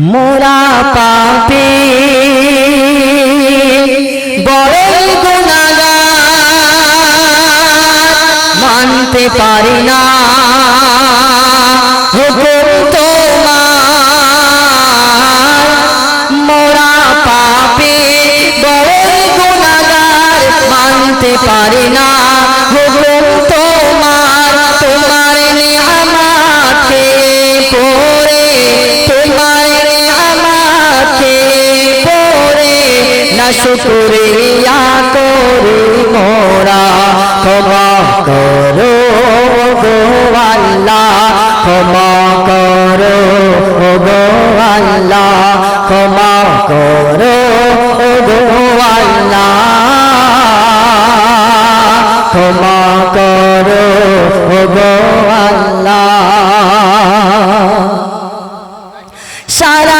মোরা পাপি বড়ই গুণাগার। মানতে পারি না। হুকুম মোরা পাপি বড়ই মানতে পারি না। শুকরিয়া করি মোরা। ক্ষমা করো গো আল্লাহ, ক্ষমা করো গো আল্লাহ, ক্ষমা করো গো আল্লাহ, ক্ষমা করো গো সারা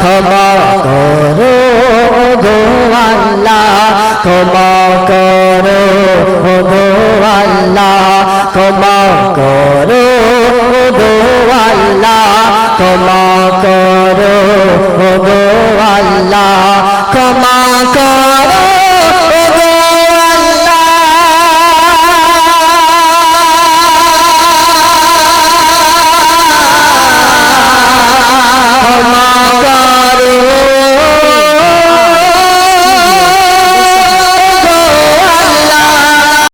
ক্ষমা করো গো আল্লাহ ক্ষমা করো গো আল্লাহ ক্ষমা করো গো আল্লাহ ক্ষমা করো গো আল্লাহ ক্ষমা করো।